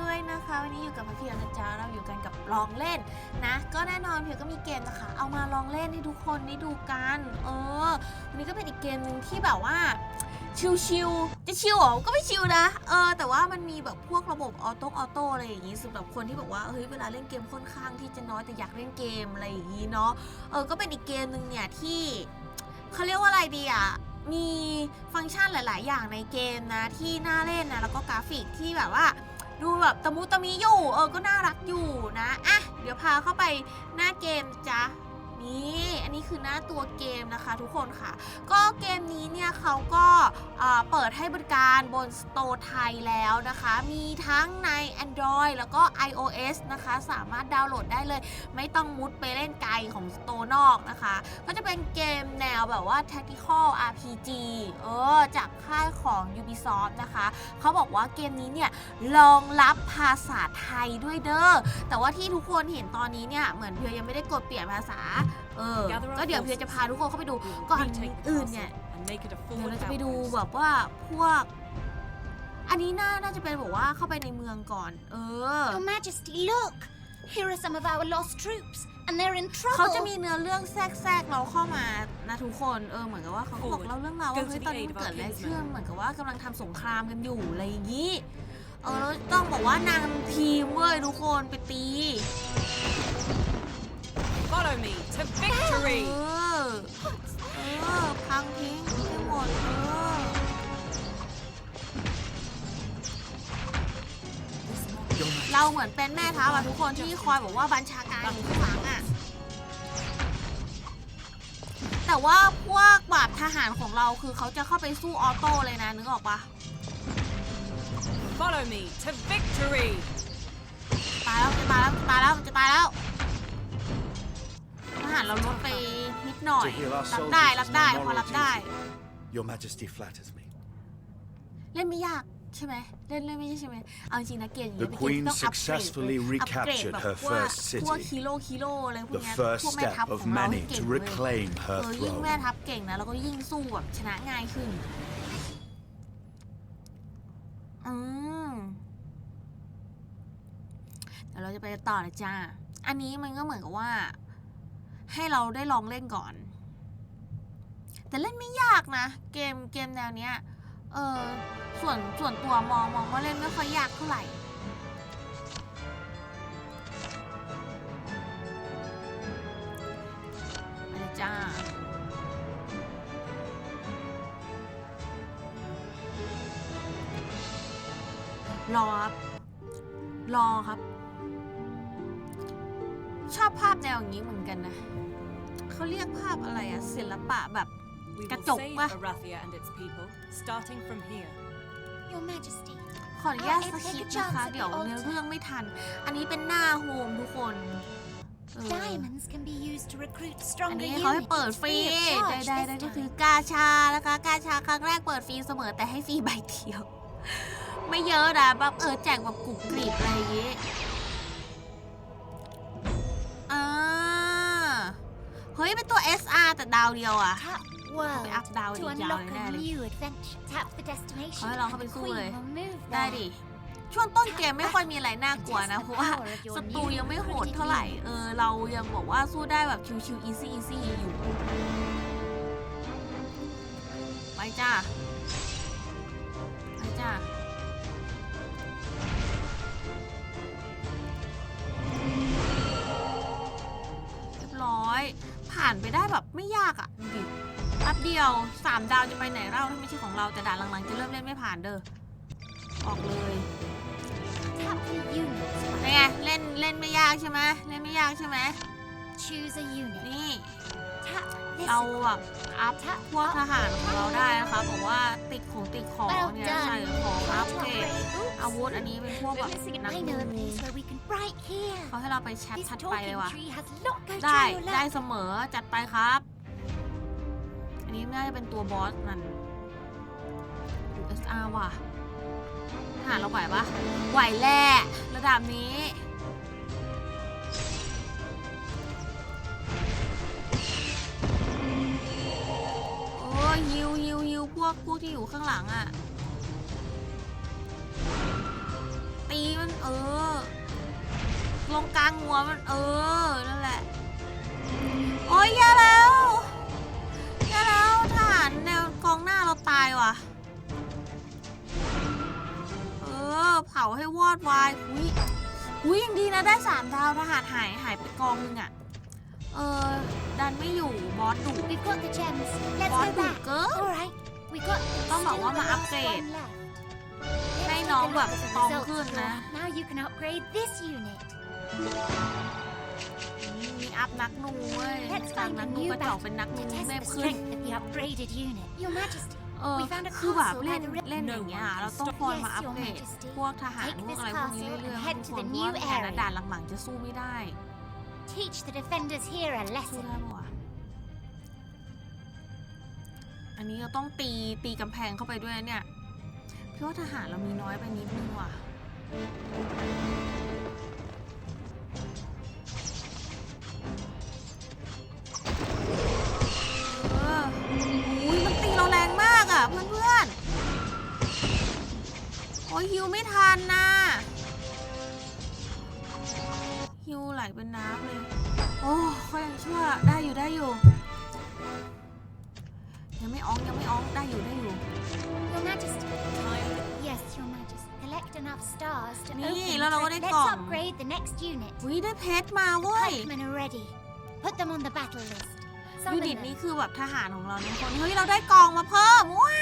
ด้วยนะคะ วันนี้อยู่กับพี่เพียวนะจ๊ะเราอยู่กันกับลองเล่นนะ ก็แน่นอนเพียวก็มีเกมนะคะ เอามาลองเล่นให้ทุกคนได้ดูกัน เออวันนี้ก็เป็นอีกเกมหนึ่งที่แบบว่าชิวๆจะชิวเหรอก็ไม่ชิวนะ เออ แต่ว่ามันมีแบบพวกระบบออโต้ออโต้อะไรอย่างงี้สำหรับคนที่แบบว่า เฮ้ย เวลาเล่นเกมค่อนข้างที่จะน้อยแต่อยากเล่นเกมอะไรอย่างงี้เนาะ เออ ก็เป็นอีกเกมหนึ่งเนี่ยที่เขาเรียกว่าอะไรดีอะ มีฟังก์ชันหลาย ๆ อย่างในเกมนะที่น่าเล่นนะ แล้วก็กราฟิกที่แบบว่า ดูแบบตะมุตะมิอยู่ เออก็น่ารักอยู่นะ อะ เดี๋ยวพาเข้าไปหน้าเกมจ้ะ นี่อันนี้คือหน้าตัวเกมนะคะทุกคนค่ะ ก็เกมนี้เนี่ยเขาก็เอ่อเปิดให้บริการบน Store ไทยแล้วนะคะ มีทั้งใน Android แล้วก็ iOS นะคะ สามารถดาวน์โหลดได้เลย ไม่ต้องมุดไปเล่นไกลของ Store นอกนะคะ ก็จะเป็นเกมแนวแบบว่า Tactical RPG เออ จากค่ายของ Ubisoft นะคะ เขาบอกว่าเกมนี้เนี่ยรองรับภาษาไทยด้วยเด้อแต่ว่าที่ทุกคนเห็นตอนนี้เนี่ยเหมือนเพียยังไม่ได้กดเปลี่ยนภาษาเออ ก็เดี๋ยวเพียวจะพาทุกคนเข้าไปดู ก่อนอื่นเนี่ยเดี๋ยวเราจะไปดูแบบว่าพวก อันนี้น่าน่าจะเป็นบอกว่าเข้าไปในเมืองก่อน เออ Your Majesty, look! Here are some of our lost troops, and they're in เขา trouble. จะมีเนื้อเรื่องแทรกๆเราเข้ามานะทุกคนเออเหมือนกับว่าเขาก็บอกเล่าเรื่องราวว่าเฮ้ยตอนนี้มันเกิดอะไรขึ้นเหมือนกับว่ากำลังทำสงครามกันอยู่อะไรอย่างนี้เออแล้วต้องบอกว่านางทีมเว้ยทุกคนไปตี Follow me to เอ victory! อ เออ พังทิ้งให้หมดเออ เราเหมือนเป็นแม่ทัพอะทุกคนที่คอยบอกว่าบัญชาการอยู่ข้างหลังอะแต่ว่าพวกแบบทหารของเราคือเขาจะเข้าไปสู้ออโต้เลยนะนึกออกปะ Follow me to victory! ตายแล้วจะตายแล้วจะตายแล้วจะตายแล้วทหารเราลดไปนิดหน่อย To heal our รับได้ soldiers รับ is ได้ my พอรับ moral ได้ duty. Your Majesty flatters me. เล่นไม่ยากใช่ไหมเล่นเล่นไม่ใช่ใช่ไหมเอาจริงนะเกมอย่าง The เงี้ย Queen เป็นเกมที่ต้องอัปเกรด successfully เลย recaptured อัปเกรด her แบบว่า first พวก city. ฮีโร่ฮีโร่อะไรพวก The เนี้ย first พวกแม่ทัพ step ข of องเราให้ many เก่ง to เลย reclaim เอ her อยิ่งแม่ throne. ทัพเก่งนะแล้วก็ยิ่งสู้แบบชนะง่ายขึ้นอืมเดี๋ยวเราจะไปต่อเลยจ้าอันนี้มันก็เหมือนกับว่า ให้เราได้ลองเล่นก่อน แต่เล่นไม่ยากนะ เกมเกมแนวเนี้ยเออส่วนส่วนตัวมองมองว่าเล่นไม่ค่อยยากเท่าไหร่ไจ้ารอครับ รอครับ ชอบภาพแนวอย่างนี้เหมือนกันนะ เขาเรียกภาพอะไรอะศิลปะแบบ We will Kacok save pa. Arathia and its people, starting from here. Your Majesty, ขออนุญาตสคิปนะคะ เดี๋ยวเนื้อเรื่องไม่ทัน อันนี้เป็นหน้าโฮมทุกคนเออ diamonds can be used to recruit อัน stronger นี้ units. เขาให้เปิดฟรี free of charge ใด this ๆนั่นก็ time. คือกาชานะคะ กาชาครั้งแรกเปิดฟรีเสมอแต่ให้ฟรีใบเดียว ไม่เยอะนะแบบเออแจกแบบกรุบกริบอะไรอย่างงี้ แต่ดาวเดียวอะ Tap ไปอัพ world ดาว to อีกยาว unlock เลยแน่ a เลย new adventure. Tap the destination. เขาให้เราเข้าไป and the สู้ Queen เลย will move ได้ there. ดิ ช่วงต้นเกมไม่ค่อยมีอะไรน่า And กลัว test นะ the เพราะว่า power of your ศัตรู new ยังไม่โหด recruited เท่าไหร่ units. เออ เรายังบอกว่าสู้ได้แบบชิวๆ easy easy อยู่ ไปจ้า ไปจ้า เรียบร้อย ผ่านไปได้แบบ เดียวสามดาวจะไปไหนเล่าถ้าไม่ใช่ของเราแต่ด่านหลังๆจะเริ่มเล่นไม่ผ่านเด้อออกเลย Tap the units. เป็นไงเล่นเล่นไม่ยากใช่ไหมเล่นไม่ยากใช่ไหม Choose a unit. นี่ Tap this เรา one. แบบอัพพวกทหารของเราได้นะคะบอกว่าติดของติดของ Well เนี่ย done. ใส่ของอั How พ to เกรด upgrade. Oops. อาวุธอันนี้เป็นพวก We're แบบ missing it. นัก I บู know a place where we can right here. เขาให้เราไปแชท This ทัดไปเลย talking ว่ะ tree has not go ได้ to your ได้ left. เสมอจัดไปครับ อันนี้น่าจะเป็นตัวบอสมัน USR ว่ะทหารเราไหวปะไหวแหละระดับนี้โอ้ยิวฮิวฮิวพวกพวกที่อยู่ข้างหลังอะ่ะ ตีมันเออ ลงกลางหัวมันเออ นั่นแหละ โอ้ยแย่แล้วาเราตายว่ะ เออ เผาให้วอดวายอุ้ยอุ้ยยังดีนะได้สามดาวทหารหายหายไปกองนึงอะเออ ดันไม่อยู่บอสดุ We've got the gems. Let's บอส go ดุ back. เกิน All right. We got. ต้องบอกว่ามาอัปเกรด still the last one left. ให้ Let's น้อง take a แบบ look at the ตอง results ขึ้น score. นะ Now you can upgrade this unit. มีอัพนักนูเว้ย Let's จาก find นั a กนู new กระจอก battle เป็นนักนู to test แม่ the ขึ้น strength of the upgraded unit. Your Majesty. เออ We found a คือแบบ castle เล่น by the river. เล่นอย่างเงี้ยเราต้องคอยมาอัปเกรด Yes, Your Majesty. พวกทหาร Take พวก this อะไรพวกนี้ castle เรื่อย and ๆ head ทุก to คน the เพราะ new ว่าแต่ละ area. ด่านหลังๆจะสู้ไม่ได้ Teach the defenders here a สู้ lesson. ได้ปะวะอันนี้เราต้องตีตีกำแพงเข้าไปด้วยนะเนี่ยพี่ว่าทหารเรามีน้อยไปนิดนึงว่ะ เพื่อนๆโอ้ยฮิวไม่ทันนะฮิวไหลเป็นน้ำเลย โอ้เขายังชั่วได้อยู่ได้อยู่ ยังไม่อ้องยังไม่อ้องได้อยู่ได้อยู่ Your Majesty. Time Yes, Your Majesty. Collect enough stars to นี่ open แล้วเราก็ the ได้ Let's กล่อง upgrade the next unit. อุ้ยได้เพชรมาเว้ย Pikemen are ready. Put them on the battle list. ยู Summon นิต them. นี้คือแบบทหารของเราเนี่ยคนเฮ้ยเราได้กองมาเพิ่มว้า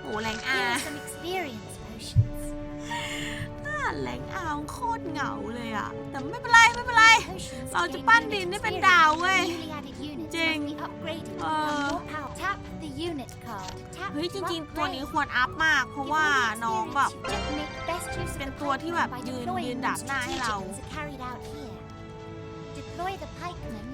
โอ้แรงอา Here are some experience potions. แรงอาโคตรเหงาเลยอะแต่ไม่เป็นไรไม่เป็นไร Potions เรา to จะ gain ปั้น unit ดินให้เป็น experience. ดาวเว้ย Newly added units จริง must be upgraded to เออ become more powerful. Tap the unit card. Tap เฮ้ยจ to ริง ๆ ตัวนี้ upgrade. ควรอัพมาก เพราะ Give ว่า all the น้องแบบ experience you make best use of เป็น the ตัวที่แบบ pikemen by ยืน deploying ยืน them ดักหน้าให้เรา strategically as carried out here. Deploy the pikemen นี่ here.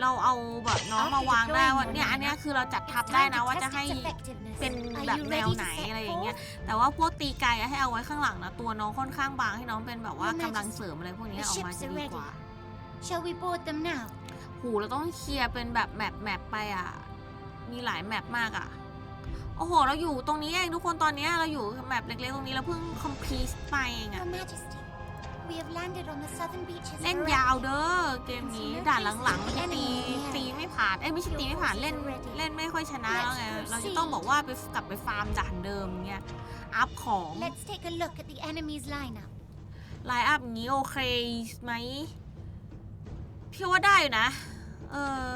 เราเอาแบบน้องมาวางได้ว่าเนี่ยอันเนี้ยคือเราจัดทับ It's ได้ time นะ to ว่า test จะให้ its effectiveness. เป็น Are แบบ you แนว ready ไหน to set อะไรอย่างเงี้ย forth? แต่ว่าพวกตีไกลอะให้เอาไว้ข้างหลังนะตัวน้องค่อนข้างบางให้น้องเป็นแบบว่า Your กำลัง Majesty, เสริมอะไรพวกนี้ the ออกมา ships จะ are ดี ready. กว่า Shall we board them now? หูเราต้องเคลียร์เป็นแบบแมปแมปไปอะ มีหลายแมปมากอะ โอ้โห เราอยู่ตรงนี้เองทุกคนตอนเนี้ยเราอยู่แมปเล็กๆตรงนี้เราเพิ่งคอมพลีทไปเองอะ เล่น of ยาว Arachne. เด้อเกมนี้ด่านหลังๆมันตีตีไม่ผ่านเอ้ยไม่ใช่ตีไม่ผ่านเล่นเล่นไม่ค่อยชนะแล้วไงเราจะต้องบอกว่าไปกลับไปฟาร์มด่านเดิมเงี้ยอัพของ Let's take a look at the enemy's lineup. ไลน์อัพงี้โอเคไหมพี่ว่าได้อยู่นะเออ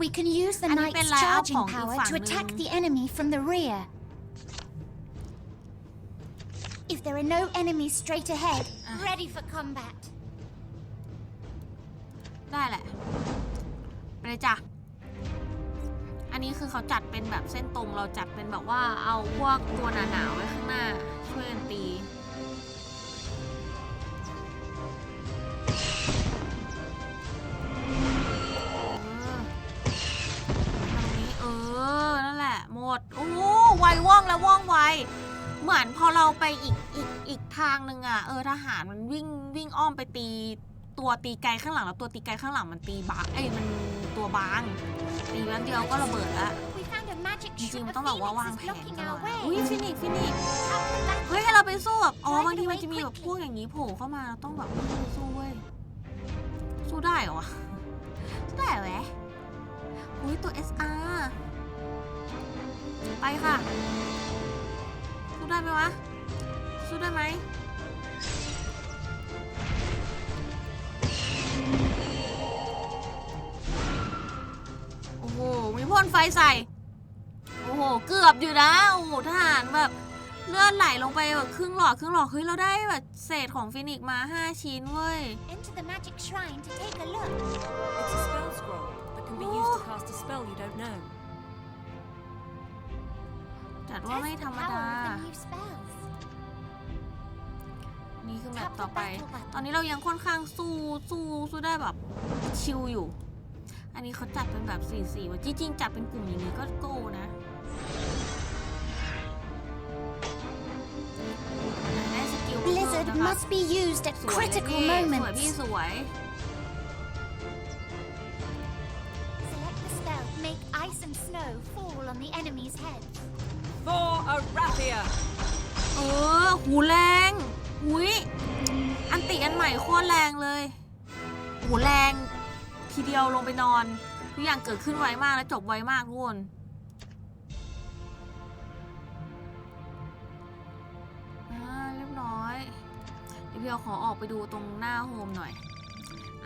We can use the อันนี้เป็น knight's line-up charging ของอีก power ฝั่ง to หนึ่ง attack the enemy from the rear. If there are no enemies straight ahead, Ah. ready for combat. ได้แหละ ไปเลยจ้ะ อันนี้คือเขาจัดเป็นแบบเส้นตรงเราจัดเป็นแบบว่าเอาพวกตัวหนาๆไว้ข้างหน้า ช่วยกันตี เออตรงนี้เออนั่นแหละ หมด โอ้โหไวว่องแล้วว่องไว เหมือนพอเราไปอีกอีกอีกทางหนึ่งอะเออทหารมันวิ่งวิ่งอ้อมไปตีตัวตีไกลข้างหลังแล้วตัวตีไกลข้างหลังมันตีบางเอ้ยมันตัวบางตีแป๊บดียวก็ระเบิดแล้ว We found a magic จริง shroom ๆมัน of ต้องแบบว่าวาง phoenixes แผน blocking ตลอ our ด way. อุ้ยฟินิกฟินิก Tap the battle เฮ้ยให้เราไปสู้แบบอ๋อ Drive it บางทีมัน away จะมีแบบ quickly พวกอย่างนี้โผล่เข้ามาเราต้องแบบไปสู้เว้ยสู้ได้เหรอวะสู้ได้เหรอแหวะอุ้ยตัว SR ไปค่ะสู้ ได้ไหมวะ สู้ได้ไหมโอ้โห มีพ่นไฟใส่ โอ้โห เกือบอยู่นะ โอ้โหทหารแบบเลือดไหลลงไปแบบครึ่งหลอดครึ่งหลอดเฮ้ยเราได้แบบเศษของฟินิกซ์มา 5 ชิ้นเว้ย Enter the magic shrine to take a look. It's a spell scroll that can be used to cast a spell you don't know. จัดว่า Test ไม่ the ธรรม power ดา of the new spells. นี่คือแมป Tap ต่อ the ไป battle button. ตอนนี้เรายังค่อนข้างสู้สู้สู้ได้แบบชิลอยู่ อันนี้เขาจัดเป็นแบบ4ี่สี่ว่าจริงๆจัดเป็นกลุ่มอย่างนี้ก็โก้นะได้สกิล Blizzard นะคะ must be used at สวยเลย critical พี่สวยพี่ moments. สวย Select the spell. Make ice and snow fall on the enemy's heads. For Arathia! เออ หูแรงหุยอันติอันใหม่โคตรแรงเลยโหแรง ทีเดียวลงไปนอน ทุกอย่างเกิดขึ้นไวมากและจบไวมากทุกคนอ่าเรียบร้อย เดี๋ยวพี่เอาขอออกไปดูตรงหน้าโฮมหน่อย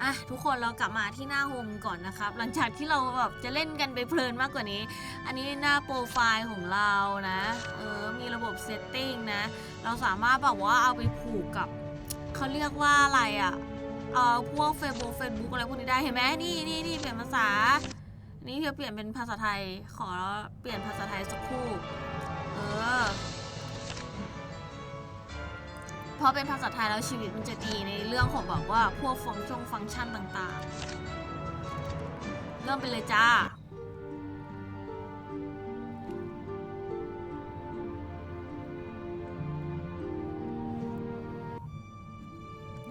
อะทุกคนเรากลับมาที่หน้าโฮมก่อนนะครับ หลังจากที่เราแบบจะเล่นกันไปเพลินมากกว่านี้ อันนี้หน้าโปรไฟล์ของเรานะเออมีระบบเซตติ้งนะ เราสามารถแบบว่าเอาไปผูกกับเขาเรียกว่าอะไรอะ่ะเออพวกเฟซบุ๊กเฟซบุ๊กอะไรพวกนี้ได้เห็นไหมนี่นี่นี่เปลี่ยนภาษา นี่เพียวเปลี่ยนเป็นภาษาไทย ขอเปลี่ยนภาษาไทยสักครู่ เพราเป็นภาษาไทยแล้วชีวิตมันจะดีในเรื่องของแบบว่าพวกฟังก์ชงฟังก์ชันต่างๆ เริ่มไปเลยจ้า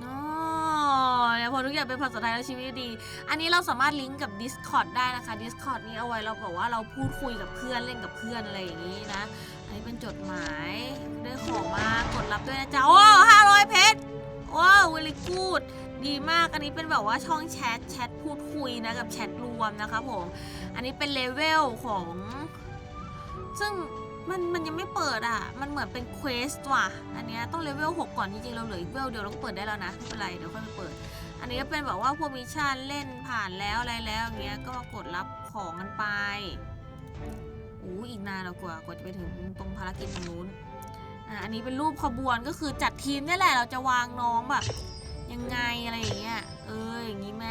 อ๋อเนี่ยพอทุกอย่างเป็นภาษาไทยแล้วชีวิตดี อันนี้เราสามารถลิงก์กับ Discord ได้นะคะ Discord นี้เอาไว้เราบอกว่าเราพูดคุยกับเพื่อนเล่นกับเพื่อนอะไรอย่างนี้นะ อันนี้เป็นจดหมายได้ของมากดรับด้วยนะจ๊ะ โอ้ห้าร้อยเพชรว้าวเวลิกูดดีมาก อันนี้เป็นแบบว่าช่องแชทแชทพูดคุยนะกับแชทรวมนะคะผม อันนี้เป็นเลเวลของ ซึ่งมันมันยังไม่เปิดอะ มันเหมือนเป็นเควสว่ะ อันเนี้ยต้องเลเวล6ก่อนจริงๆเราเหลืออีกเวลเดียวเราก็เปิดได้แล้วนะไม่เป็นไรเดี๋ยวค่อยไปเปิด อันนี้ก็เป็นแบบว่าพวกมิชชั่นเล่นผ่านแล้วอะไรแล้วอย่างเงี้ยก็มากดรับของกันไป อู้อีกนานแล้วกว่ากว่าจะไปถึงตรงภารกิจตรงนู้นอะอันนี้เป็นรูปขบวนก็คือจัดทีมนี่แหละเราจะวางน้องแบบยังไงอะไรอย่างเงี้ยเอออย่างงี้ไหม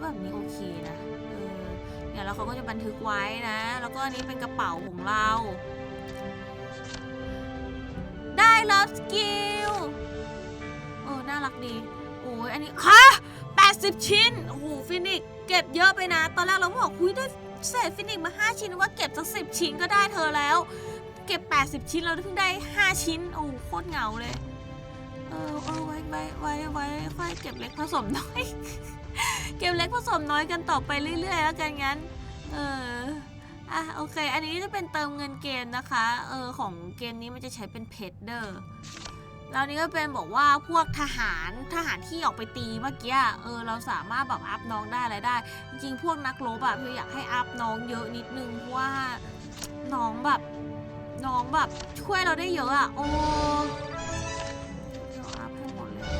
แบบนี้โอเคนะเออเดี๋ยวแล้วเขาก็จะบันทึกไว้นะ แล้วก็อันนี้เป็นกระเป๋าของเรา ได้แล้วสกิลเออน่ารักดีโอ้ยอันนี้ฮะ80 ชิ้นโอ้โหฟินิกเก็บเยอะไปนะ ตอนแรกเราบอกคุยได้ เศษฟินิกซ์มา 5 ชิ้นว่าเก็บสักสิชิ้นก็ได้เธอแล้ว เก็บ 80 ชิ้นเราเพิ่งได้ 5 ชิ้น โอ้โหโคตรเหงาเลย เออเออไว้ไว้ไว้ไว้ค่อยเก็บเล็กผสมน้อย เก็บเล็กผสมน้อยกันต่อไปเรื่อยๆแล้วกันงั้น เอออะโอเค อันนี้จะเป็นเติมเงินเกมนะคะ เออของเกมนี้มันจะใช้เป็นเพชรเดอร์ แล้วนี้ก็เป็นบอกว่าพวกทหารทหารที่ออกไปตีเมื่อกี้เออเราสามารถแบบอัพน้องได้อะไรได้ จริงๆพวกนักรบอะพี่อยากให้อัพน้องเยอะนิดนึงเพราะว่าน้องแบบน้องแบบช่วยเราได้เยอะอะโอ้เราอัพให้หมดเลย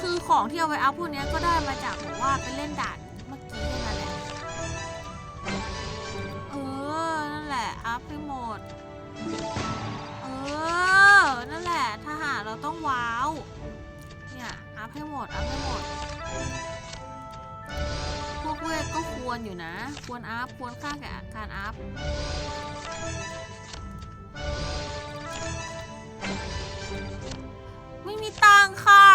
คือของที่เอาไปอัพพวกนี้ก็ได้มาจากแบบว่าไปเล่นด่านเมื่อกี้นั่นแหละเออนั่นแหละอัพให้หมด นั่นแหละทหารเราต้องว้าว เนี่ยอัพให้หมดอัพให้หมด พวกเวทก็ควรอยู่นะ ควรอัพควรค่าแก่การอัพไม่มีตังค่ะ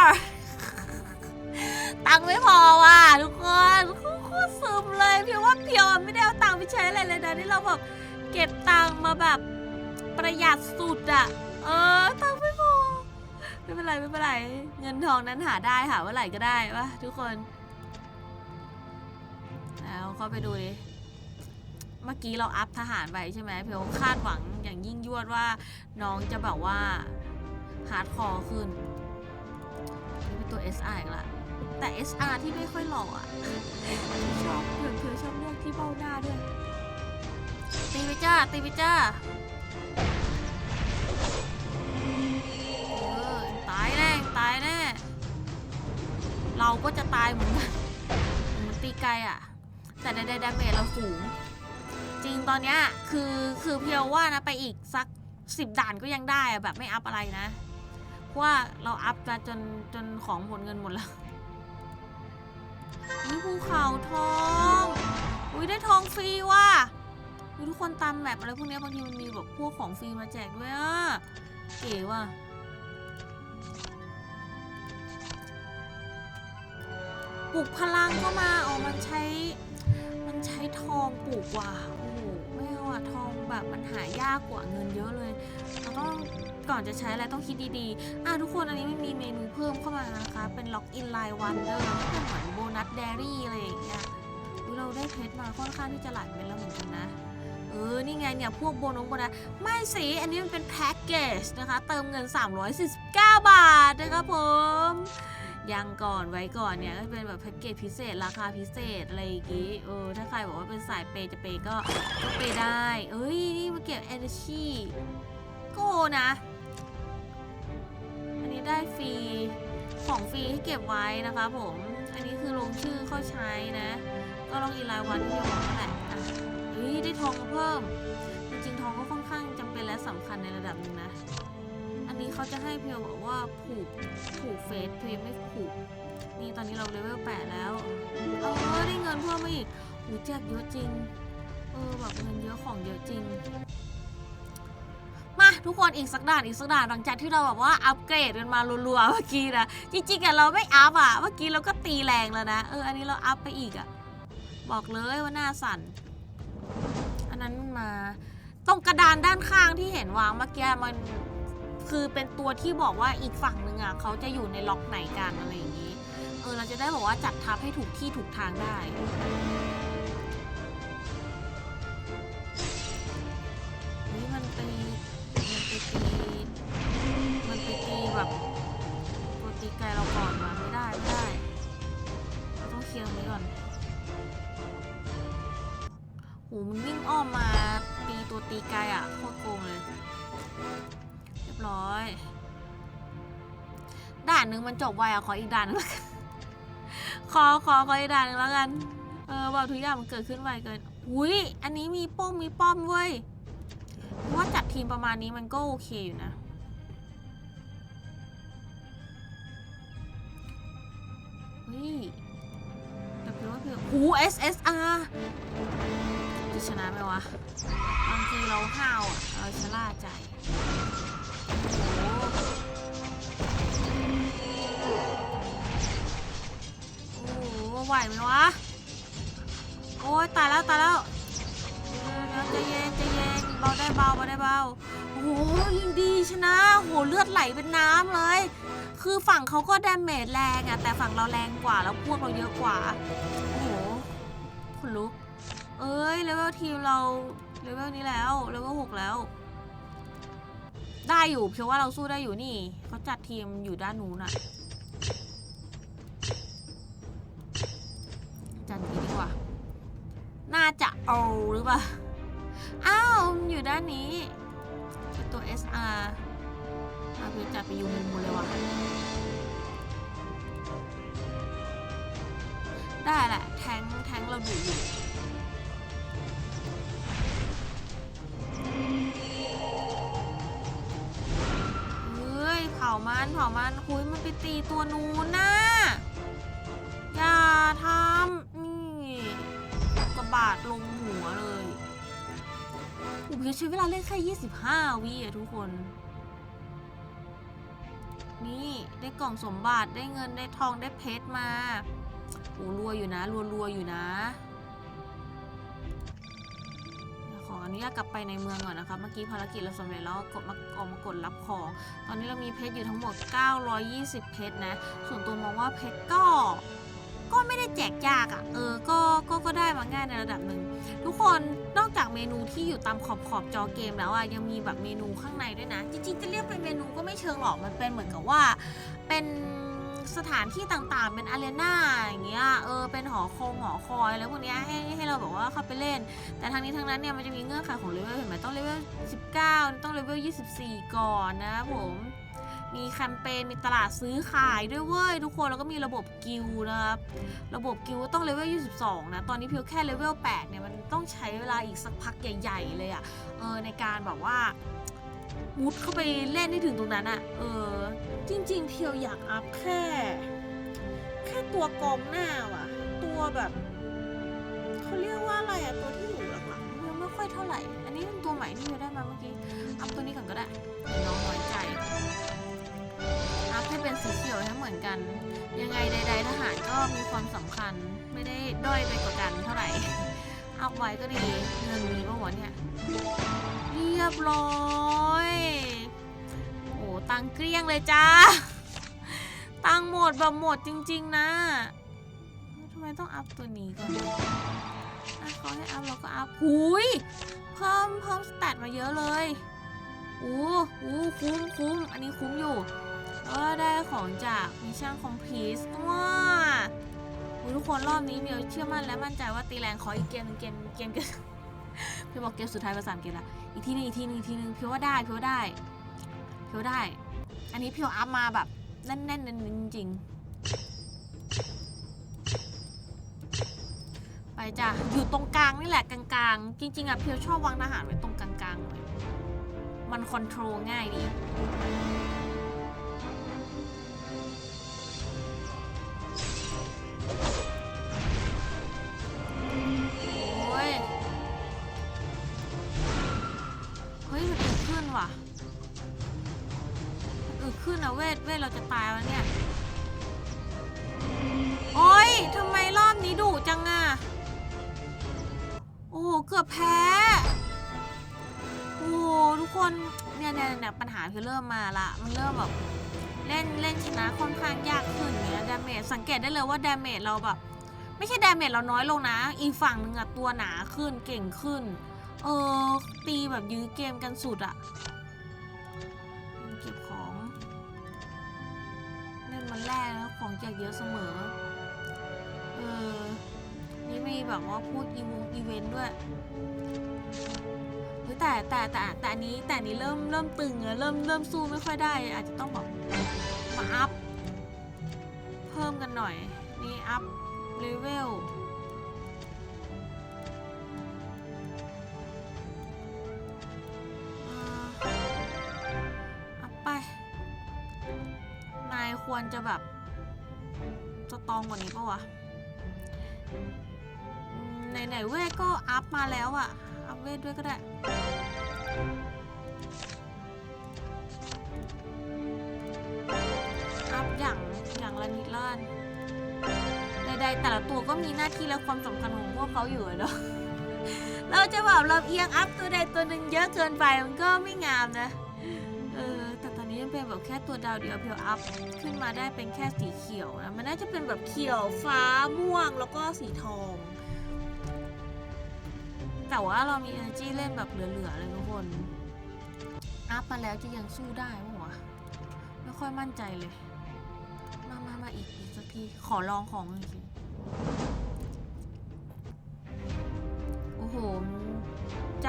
ตังค์ไม่พอว่ะทุกคนโคตรซึมเลยเพียงว่าเพียวไม่ได้เอาตังค์ไปใช้อะไรเลยนะนี่เราแบบเก็บตังค์มาแบบประหยัดสุดอะ เออตังค์ไม่พอไม่เป็นไรไม่เป็นไร เงินทองนั้นหาได้หาเมื่อไหร่ก็ได้วะทุกคนแล้วเข้าไปดูดิเมื่อกี้เราอัพทหารไปใช่ไหมเพียวคาดหวังอย่างยิ่งยวดว่า น้องจะแบบว่าฮาร์ดคอร์ขึ้นนี่เป็นตัว SR อีกละแต่ SR ที่ไม่ค่อยหล่ออะชอบเผื่อเผื่อชอบเลือกที่เบ้าหน้าด้วยตีไปจ้าตีไปจ้า ตายแน่ เราก็จะตายเหมือนกันมันตีไกลอะ แต่ได้ดาเมจเราสูง จริงตอนเนี้ยคือคือเพียวว่านะไปอีกสักสิบด่านก็ยังได้อะแบบไม่อัพอะไรนะ เพราะว่าเราอัพมาจนจนของหมดเงินหมดแล้วนี่ภูเขาทอง อุ้ยได้ทองฟรีว่ะอุ๊ยทุกคนตามแบบอะไรพวกเนี้ยบางทีมันมีแบบพวกของฟรีมาแจกด้วยอะ เก๋ว่ะ ปลูกพลังก็มาอ๋อมันใช้ มันใช้ทองปลูกว่ะโอ้โหไม่เอาอะทองแบบมันหายากกว่าเงินเยอะเลยเราต้องก่อนจะใช้อะไรต้องคิดดีๆ อะทุกคนอันนี้ไม่มีเมนูเพิ่มเข้ามานะคะ เป็นล็อกอินไลน์วันเดอร์ที่เป็นเหมือนโบนัสเดรี่อะไรอย่างเงี้ยเราได้เพชรมาค่อนข้างที่จะหลายเม็ดแล้วเหมือนกันนะเออ นี่ไงเนี่ย พวกโบนงโบนัสไม่สิ อันนี้มันเป็นแพ็กเกจนะคะ เติมเงิน 349 บาทนะครับผม ยังก่อนไว้ก่อนเนี่ยก็เป็นแบบแพ็กเกจพิเศษราคาพิเศษอะไรอย่างงี้เออถ้าใครบอกว่าเป็นสายเปย์จะเปย์ก็ก็เปย์ได้ เอ้ยนี่มาเก็บ energy โก้นะ อันนี้ได้ฟรีของฟรีให้เก็บไว้นะคะผม อันนี้คือลงชื่อเข้าใช้นะ ก็ลองอีกรายวันที่อยู่นั่นแหละอะเฮ้ยได้ทองมาเพิ่ม จริงๆทองก็ค่อนข้างจำเป็นและสำคัญในระดับหนึ่งนะ นี้เขาจะให้เพียวบอกว่าผูกผูกเฟสเพียวไม่ผูก นี่ตอนนี้เราเลเวล8แล้ว เออได้เงินเพิ่มมาอีกหูแจกเยอะจริง เออแบบเงินเยอะของเยอะจริง มาทุกคนอีกสักด่านอีกสักด่านหลังจากที่เราแบบว่าอัปเกรดกันมารัวๆเมื่อกี้นะ จริงๆอะเราไม่อัพอะเมื่อกี้เราก็ตีแรงแล้วนะ เอออันนี้เราอัพไปอีกอะบอกเลยว่าหน้าสั่น อันนั้นมา ตรงกระดานด้านข้างที่เห็นวางเมื่อกี้มัน คือเป็นตัวที่บอกว่าอีกฝั่งหนึ่งอะเขาจะอยู่ในล็อกไหนกันอะไรอย่างนี้ เออเราจะได้บอกว่าจัดทับให้ถูกที่ถูกทางได้นี่มันไปมันไปตีมันไปตีแบบตัวตีไกลเราก่อนมาไม่ได้ไม่ได้เราต้องเคลียร์นี้ก่อนโหมันวิ่งอ้อมมาตีตัวตีไกลอะโคตรโกงเลย รียบร้อย ด่านหนึ่งมันจบไวอะขออีกด่านนึงแล้วขอขอขออีกด่านนึงแล้วกัน เออแบบทุกอย่างมันเกิดขึ้นไวเกินอุ้ยอันนี้มีป้องมีป้อมเว้ยว่าจัดทีมประมาณนี้มันก็โอเคอยู่นะเฮ้ยแต่พียงว่าเพียงหู SSR จะชนะไหมวะ บางทีเราห้าวอะเราชะล่าใจ ไหวไหมวะ โอ้ยตายแล้วตายแล้วเดี๋ยวใจเย็นใจเย็นเบาได้เบาเบาได้เบาโอ้โหยิงดีชนะโหเลือดไหลเป็นน้ำเลย คือฝั่งเขาก็ดาเมจแรงอะแต่ฝั่งเราแรงกว่าแล้วพวกเราเยอะกว่า โอ้โหขนลุก เอ้ยเลเวลทีมเราเลเวลนี้แล้วเลเวลหกแล้ว ได้อยู่เพียงว่าเราสู้ได้อยู่นี่เขาจัดทีมอยู่ด้านนู้นอะ เอาหรือเปล่า อ้าว อยู่ด้านนี้ตัว SR อาเพื่อจัดไปอยู่มุมเลยว่ะ ได้แหละ แทงแทงเราดุอยู่เฮ้ยเผามันเผามันคุยมันไปตีตัวนู้นน่ะอย่าทำนี่กระบาดลง โอ้โหใช้เวลาเล่นแค่ 25 วิอะทุกคน นี่ได้กล่องสมบัติได้เงินได้ทองได้เพชรมาโอ้รัวอยู่นะรัวรัวอยู่นะ ขออนุญาตกลับไปในเมืองก่อนนะคะ เมื่อกี้ภารกิจเราสำเร็จแล้วกดมาออกมากดรับของ ตอนนี้เรามีเพชรอยู่ทั้งหมด 920 เพชรนะ ส่วนตัวมองว่าเพชรก็ ก็ไม่ได้แจกยากอะ่ะ เออ ก็ ก็ ก็ได้มาง่ายในระดับหนึ่ง ทุกคน นอกจากเมนูที่อยู่ตามขอบขอบจอเกมแล้วอะ่ะ ยังมีแบบเมนูข้างในด้วยนะ จริงๆ จะเรียกเป็นเมนูก็ไม่เชิงหรอก มันเป็นเหมือนกับว่า เป็นสถานที่ต่างๆ เป็นอารีนาอย่างเงี้ย เออ เป็นหอคงหอคอยอะไรพวกเนี้ยให้ให้เราแบบว่าเข้าไปเล่น แต่ทั้งนี้ทั้งนั้นเนี่ยมันจะมีเงื่อนไขของเลเวลเห็นไหมต้องเลเวล19 ต้องเลเวล24 ก่อนนะผม มีแคมเปญมีตลาดซื้อขายด้วยเว้ย ทุกคนแล้วก็มีระบบกิลนะครับ ระบบกิลต้องเลเวล 22 นะ ตอนนี้เพียวแค่เลเวล 8 เนี่ย มันต้องใช้เวลาอีกสักพักใหญ่ ๆ เลยอะเออในการแบบว่า มุดเข้าไปเล่นให้ถึงตรงนั้นอะเออจริง ๆ เพียวอยากอัพแค่ แค่ตัวกองหน้าว่ะ ตัวแบบเขาเรียกว่าอะไรอะตัวที่อยู่หลังๆเพียวไม่ค่อยเท่าไหร่ อันนี้เป็นตัวใหม่ที่เพียวได้มาเมื่อกี้อัพตัวนี้ก่อนก็ได้น้องน้อยใจ ให้เป็นสีเขียวให้เหมือนกัน ยังไงใดๆทหารก็มีความสำคัญไม่ได้ด้อยไปกว่ากันเท่าไหร่อัพไว้ก็ดีเงินมีปะวะเนี่ยเรียบร้อยโอ้ตังเกลี้ยงเลยจ้าตังหมดแบบหมดจริง ๆ นะทำไมต้องอัพตัวนี้ก่อนอเขาให้อัพเราก็อัพหุยเพิ่มเพิ่มสแตทมาเยอะเลยอู้อู้คุ้มคุ้มอันนี้คุ้มอยู่ แล้วก็ได้ของจากมิชชั่นคอมพลีสว้าทุกคนรอบนี้เมียวเชื่อมั่นและมั่นใจว่าตีแรงขออีกเกมหนึงเกมเกมเกมพี่บอกเกมสุดท้ายภาษาอังกฤษละอีกทีหนึงอีกทีหนึงอีกทีหนึงพี่ว่าได้พี่ว่าได้พี่ว่าได้ อันนี้พี่อัพมาแบบแน่นๆเน้นจริงไปจ้ะอยู่ตรงกลางนี่แหละกลางๆ จริง ๆอะเพียวชอบวางทหารไว้ตรงกลางๆเลยมันคอนโทรลง่ายดี เราจะตายแล้วเนี่ย โอ้ยทำไมรอบนี้ดุจังอะโอ้โห เกือบแพ้ โอ้โห ทุกคน เนี่ยเนี่ยเนี่ยปัญหาคือเริ่มมาละ มันเริ่มแบบ เล่นเล่นชนะค่อนข้างยากขึ้นเนี่ยดาเมจสังเกตได้เลยว่าดาเมจเราแบบ ไม่ใช่ดาเมจเราน้อยลงนะ อีกฝั่งหนึ่งอะตัวหนาขึ้นเก่งขึ้น เออ ตีแบบยื้อเกมกันสุดอะ มันแรกแล้วของแจกเยอะเสมอ เออ นี่มีแบบว่าพูดอีวงอีเวนต์ด้วยแต่แต่แต่แต่อันนี้แต่นนี้เริ่มเริ่มตึงอะเริ่มเริ่มสู้ไม่ค่อยได้ อาจจะต้องแบบมาอัพ เพิ่มกันหน่อย นี่อัพเลเวล ควรจะแบบสตองกว่านี้ปะวะไหนๆเวทก็อัพมาแล้วอะอัพเวทด้วยก็ได้อัพอย่างอย่างละนิดละนใดๆแต่ละตัวก็มีหน้าที่และความสำคัญของพวกเขาอยู่เนาะเราจะแบบเราเอียงอัพตัวใดตัวหนึ่งเยอะเกินไปมันก็ไม่งามนะ เป็นแบบแค่ตัวดาวเดียวเพียวอัพขึ้นมาได้เป็นแค่สีเขียวนะ มันน่าจะเป็นแบบเขียวฟ้าม่วงแล้วก็สีทอง แต่ว่าเรามี energy เล่นแบบเหลือๆเลยทุกคน อัพมาแล้วจะยังสู้ได้ปะวะไม่ค่อยมั่นใจเลย มามามาอีกอีกสักที ขอลองของจริงๆ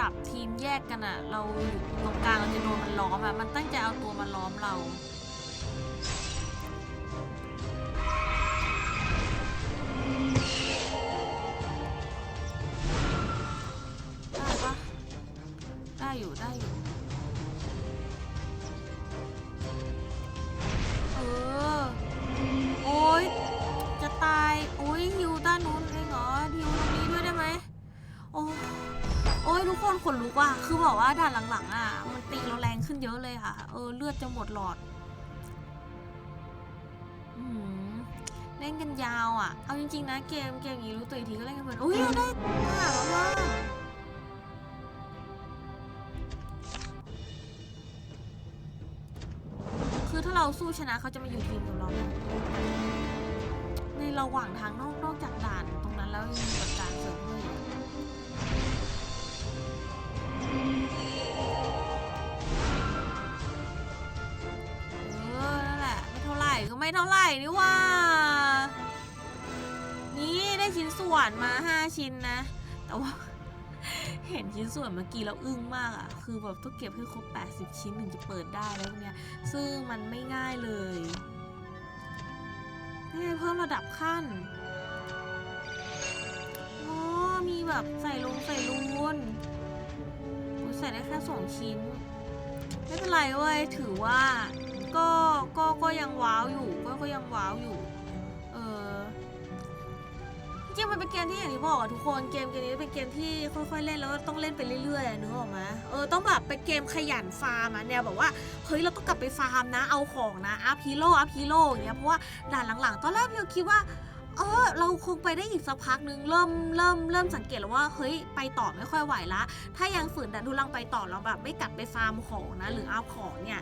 จับทีมแยกกันอะเราอยู่ตรงกลางเราจะโดนมันล้อมอะมันตั้งใจเอาตัวมาล้อมเรา คือบอกว่าด่านหลังๆอะ มันตีเราแรงขึ้นเยอะเลยค่ะ เออเลือดจะหมดหลอดเล่นกันยาวอะ เอาจริงๆนะเกมเกมอย่างนี้รู้ตัวอีกทีก็เล่นกันเพลินอุ้ยเราได้ผ่านแล้วว่ะคือถ้าเราสู้ชนะเขาจะมาอยู่ทีมกับเรา ในระหว่างทางนอกนอกจากด่านตรงนั้นแล้วยังมีแบบด่านเสริมด้วย ไม่เท่าไหร่นี่ว่า นี่ได้ชิ้นส่วนมา5ชิ้นนะ แต่ว่า เห็นชิ้นส่วนเมื่อกี้แล้วอึ้งมากอะ่ะ คือแบบต้องเก็บให้ครบ 80 ชิ้นถึงจะเปิดได้แล้วเนี้ยซึ่งมันไม่ง่ายเลยนี่เพิ่มระดับขั้นอ๋อมีแบบใส่ลงใส่ลูนใส่ได้แค่สองชิ้น ไม่เป็นไรเว้ย ถือว่า ก็ก็ก็ยังว้าวอยู่ก็ก็ยังว้าวอยู่ เออจริงมันเป็นเกมที่อย่างที่บอกอะทุกคนเกมเกมนี้เป็นเกมที่ค่อยๆเล่นแล้วต้องเล่นไปเรื่อยๆอะนึกออกไหมเออต้องแบบเป็นเกมขยันฟาร์มอะแนวแบบว่าเฮ้ยเราต้องกลับไปฟาร์มนะเอาของนะอัพฮีโร่อัพฮีโร่อย่างเงี้ยเพราะว่าด่านหลังๆ ตอนแรกเราคิดว่าเออเราคงไปได้อีกสักพักนึงเริ่มเริ่มเริ่มสังเกตแล้วว่าเฮ้ยไปต่อไม่ค่อยไหวละ ถ้ายังฝืนดันทุลังไปต่อเราแบบไม่กลับไปฟาร์มของนะ หรืออัพของเนี่ย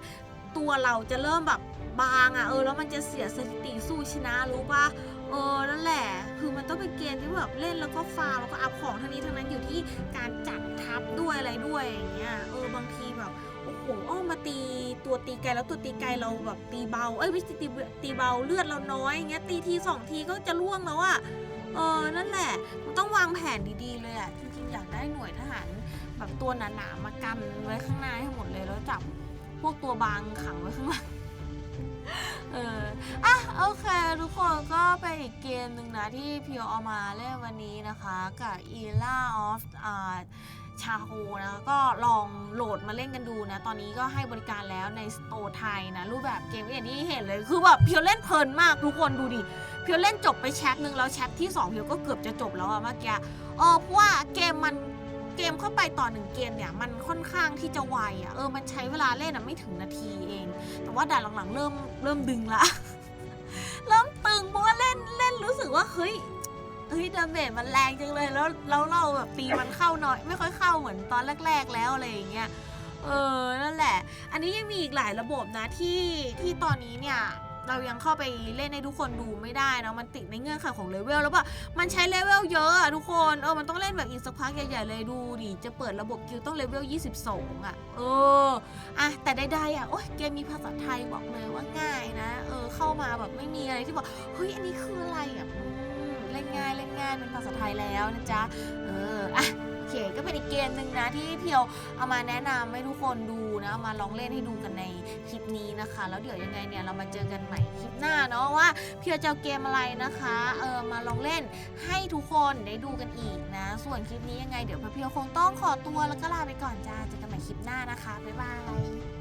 ตัวเราจะเริ่มแบบบางอะ่ะเออแล้วมันจะเสียสถิติสู้ชนะรู้ปะเออนั่นแหละ คือมันต้องเป็นเกมที่แบบเล่นแล้วก็ฟาแล้วก็อัพของทั้งนี้ทั้งนั้นอยู่ที่การจัดทับด้วยอะไรด้วยอย่างเงี้ยเออบางทีแบบโอ้โหอ้อมมาตีตัวตีไกลแล้วตัวตีไกลเราแบบตีเบาเอ้ยไม่ใช่ตีตีเบาเลือดเราน้อยอย่างเงี้ยตีทีสองทีก็จะล่วงแล้วอะเออนั่นแหละมันต้องวางแผนดีๆเลยอะจริงๆอยากได้หน่วยทหารแบบตัวหนาๆมากันไว้ข้างหน้าให้หมดเลยแล้วจับ พวกตัวบางขังไว้ข้างหลัง เออ อะ โอเค ทุกคนก็เป็นอีกเกมหนึ่งนะที่พีโอเอามาเล่นวันนี้นะคะ กับ e l a of อ่าชาโฮนะก็ลองโหลดมาเล่นกันดูนะ ตอนนี้ก็ให้บริการแล้วในสโตร์ไทยนะ รูปแบบเกมก็อย่างที่เห็นเลย คือแบบเพียวเล่นเพลินมากทุกคนดูดิ เพียวเล่นจบไปแชทหนึ่งแล้วแชทที่ 2 เพียวก็เกือบจะจบแล้วอะเมื่อกี้เออเพราะว่าเกมมัน เกมเข้าไปต่อหนึ่งเกมเนี่ยมันค่อนข้างที่จะไวอะเออมันใช้เวลาเล่นอะไม่ถึงนาทีเอง แต่ว่าด่านหลังๆเริ่มเริ่มดึงละ เริ่มตึงเพราะว่าเล่นเล่นรู้สึกว่าเฮ้ยเฮ้ยดาเมจมันแรงจังเลยแล้วแล้วเราแบบตีมันเข้าน้อย ไม่ค่อยเข้าเหมือนตอนแรก ๆ แล้วอะไรอย่างเงี้ยเออนั่นแหละ อันนี้ยังมีอีกหลายระบบนะที่ที่ตอนนี้เนี่ย เรายังเข้าไปเล่นให้ทุกคนดูไม่ได้เนะมันติดในเงื่อนไขของเลเวลแล้วแบบมันใช้เลเวลเยอะอะทุกคนเออมันต้องเล่นแบบอีกสักพักใหญ่ๆเลยดูดิจะเปิดระบบคิวต้องเลเวล22อะเอออะแต่ใดๆอะโอ๊ยเกมมีภาษาไทยบอกเลยว่าง่ายนะ เออเข้ามาแบบไม่มีอะไรที่บอกเฮ้ยอันนี้คืออะไรอะเล่นง่ายเล่นง่ายเป็นภาษาไทยแล้วนะจ๊ะเอออะโอเคก็เป็นอีกเกมหนึ่งนะที่เพียวเอามาแนะนำให้ทุกคนดู นะมาลองเล่นให้ดูกันในคลิปนี้นะคะ แล้วเดี๋ยวยังไงเนี่ยเรามาเจอกันใหม่คลิปหน้าเนาะว่าเพียวจะเกมอะไรนะคะเออมาลองเล่นให้ทุกคนได้ดูกันอีกนะ ส่วนคลิปนี้ยังไงเดี๋ยวเพียวคงต้องขอตัวแล้วก็ลาไปก่อนจ้าเจอกันใหม่คลิปหน้านะคะบ๊ายบาย